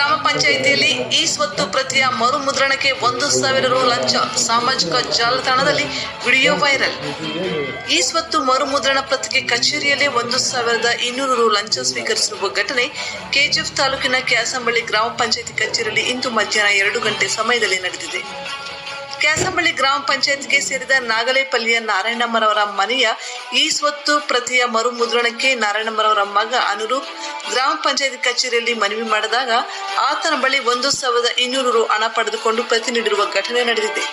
ಗ್ರಾಮ ಪಂಚಾಯಿತಿಯಲ್ಲಿ ಈ ಸ್ವತ್ತು ಪ್ರತಿಯ ಮರು ಮುದ್ರಣಕ್ಕೆ ಒಂದು ಸಾವಿರ ರು ಲಂಚ. ಸಾಮಾಜಿಕ ಜಾಲತಾಣದಲ್ಲಿ ವಿಡಿಯೋ ವೈರಲ್. ಈ ಸ್ವತ್ತು ಮರು ಮುದ್ರಣ ಪ್ರತಿಗೆ ಕಚೇರಿಯಲ್ಲಿ ಒಂದು ಸಾವಿರದ ಇನ್ನೂರು ರು ಲಂಚ ಸ್ವೀಕರಿಸಿರುವ ಘಟನೆ ಕೆಜಿಎಫ್ ತಾಲೂಕಿನ ಕ್ಯಾಸಂಬಳ್ಳಿ ಗ್ರಾಮ ಪಂಚಾಯಿತಿ ಕಚೇರಿಯಲ್ಲಿ ಇಂದು ಮಧ್ಯಾಹ್ನ ಎರಡು ಗಂಟೆ ಸಮಯದಲ್ಲಿ ನಡೆದಿದೆ. ಕ್ಯಾಸಂಬಳ್ಳಿ ಗ್ರಾಮ ಪಂಚಾಯತ್ಗೆ ಸೇರಿದ ನಾಗಲೇಪಲ್ಲಿಯ ನಾರಾಯಣಮ್ಮರವರ ಮನೆಯ ಈ ಸ್ವತ್ತು ಪ್ರತಿಯ ಮರು ಮುದ್ರಣಕ್ಕೆ ನಾರಾಯಣಮ್ಮರವರ ಮಗ ಅನುರೂಪ್ ಗ್ರಾಮ ಪಂಚಾಯತ್ ಕಚೇರಿಯಲ್ಲಿ ಮನವಿ ಮಾಡಿದಾಗ ಆತನ ಬಳಿ ಒಂದು ಸಾವಿರದ ಇನ್ನೂರು ರು ಹಣ ಪಡೆದುಕೊಂಡು ಪ್ರತಿ ನೀಡಿರುವ ಘಟನೆ ನಡೆದಿದೆ.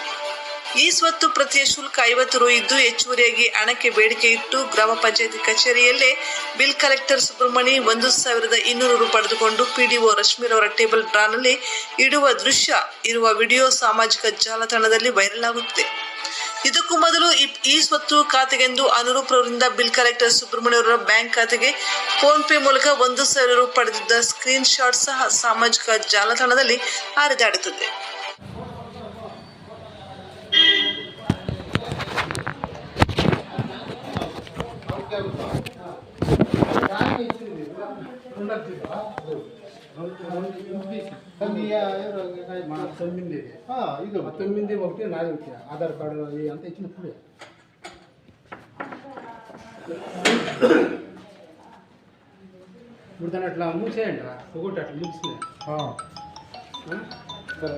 ಈ ಸ್ವತ್ತು ಪ್ರತಿಯ ಶುಲ್ಕ ಐವತ್ತು ರು ಇದ್ದು ಹೆಚ್ಚುವರಿಯಾಗಿ ಹಣಕ್ಕೆ ಬೇಡಿಕೆ ಇಟ್ಟು ಗ್ರಾಮ ಪಂಚಾಯತಿ ಕಚೇರಿಯಲ್ಲೇ ಬಿಲ್ ಕಲೆಕ್ಟರ್ ಸುಬ್ರಹ್ಮಣಿ ಒಂದು ಸಾವಿರದ ಇನ್ನೂರು ರು ಪಡೆದುಕೊಂಡು ಪಿಡಿಒ ರಶ್ಮಿರವರ ಟೇಬಲ್ ಡ್ರಾನಲ್ಲಿ ಇಡುವ ದೃಶ್ಯ ಇರುವ ವಿಡಿಯೋ ಸಾಮಾಜಿಕ ಜಾಲತಾಣದಲ್ಲಿ ವೈರಲ್ ಆಗುತ್ತಿದೆ. ಇದಕ್ಕೂ ಮೊದಲು ಈ- ಸ್ವತ್ತು ಖಾತೆಗೆಂದು ಅನುರೂಪ್ ಅವರಿಂದ ಬಿಲ್ ಕಲೆಕ್ಟರ್ ಸುಬ್ರಹ್ಮಣ್ಯ ಅವರ ಬ್ಯಾಂಕ್ ಖಾತೆಗೆ ಫೋನ್ ಪೇ ಮೂಲಕ ಒಂದು ಸಾವಿರ ರು ಪಡೆದಿದ್ದ ಸ್ಕ್ರೀನ್ ಶಾಟ್ ಸಹ ಸಾಮಾಜಿಕ ಜಾಲತಾಣದಲ್ಲಿ ಹರಿದಾಡುತ್ತದೆ. తొమ్మిది ఇది తొమ్మిది ఒకటి నాది ఒకటి ఆధార్ కార్డు అది అంతా ఇచ్చిన ఫుల్ ఇప్పుడు దాన్ని అట్లా మూసేయండి. ఒకటి అట్లా మూసినాయి సరే.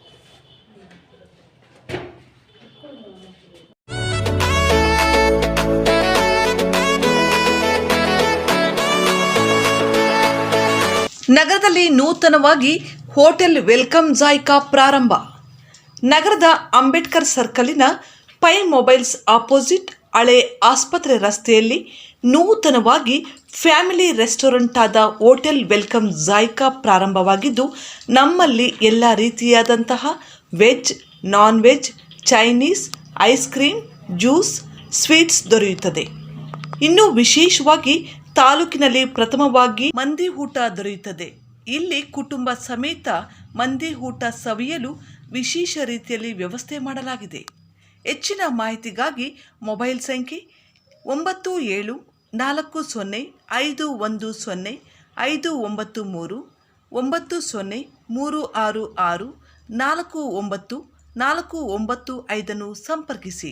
ನಗರದಲ್ಲಿ ನೂತನವಾಗಿ ಹೋಟೆಲ್ ವೆಲ್ಕಮ್ ಜಾಯ್ಕಾ ಪ್ರಾರಂಭ. ನಗರದ ಅಂಬೇಡ್ಕರ್ ಸರ್ಕಲಿನ ಪೈ ಮೊಬೈಲ್ಸ್ ಆಪೋಸಿಟ್ ಹಳೆ ಆಸ್ಪತ್ರೆ ರಸ್ತೆಯಲ್ಲಿ ನೂತನವಾಗಿ ಫ್ಯಾಮಿಲಿ ರೆಸ್ಟೋರೆಂಟ್ ಆದ ಹೋಟೆಲ್ ವೆಲ್ಕಮ್ ಜಾಯ್ಕಾ ಪ್ರಾರಂಭವಾಗಿದ್ದು, ನಮ್ಮಲ್ಲಿ ಎಲ್ಲ ರೀತಿಯಾದಂತಹ veg non veg Chinese, ice cream, juice, sweets ದೊರೆಯುತ್ತದೆ. ಇನ್ನು ವಿಶೇಷವಾಗಿ ತಾಲೂಕಿನಲ್ಲಿ ಪ್ರಥಮವಾಗಿ ಮಂದಿ ಊಟ ದೊರೆಯುತ್ತದೆ. ಇಲ್ಲಿ ಕುಟುಂಬ ಸಮೇತ ಮಂದಿ ಊಟ ಸವಿಯಲು ವಿಶೇಷ ರೀತಿಯಲ್ಲಿ ವ್ಯವಸ್ಥೆ ಮಾಡಲಾಗಿದೆ. ಹೆಚ್ಚಿನ ಮಾಹಿತಿಗಾಗಿ ಮೊಬೈಲ್ ಸಂಖ್ಯೆ ಒಂಬತ್ತು ಏಳು ನಾಲ್ಕು ಸೊನ್ನೆ ಐದು ಒಂದು ಸೊನ್ನೆ ಐದು ಒಂಬತ್ತು ಮೂರು ಒಂಬತ್ತು ಸೊನ್ನೆ ಮೂರು ಆರು ಆರು ನಾಲ್ಕು ಒಂಬತ್ತು ನಾಲ್ಕು ಒಂಬತ್ತು ಐದನ್ನು ಸಂಪರ್ಕಿಸಿ.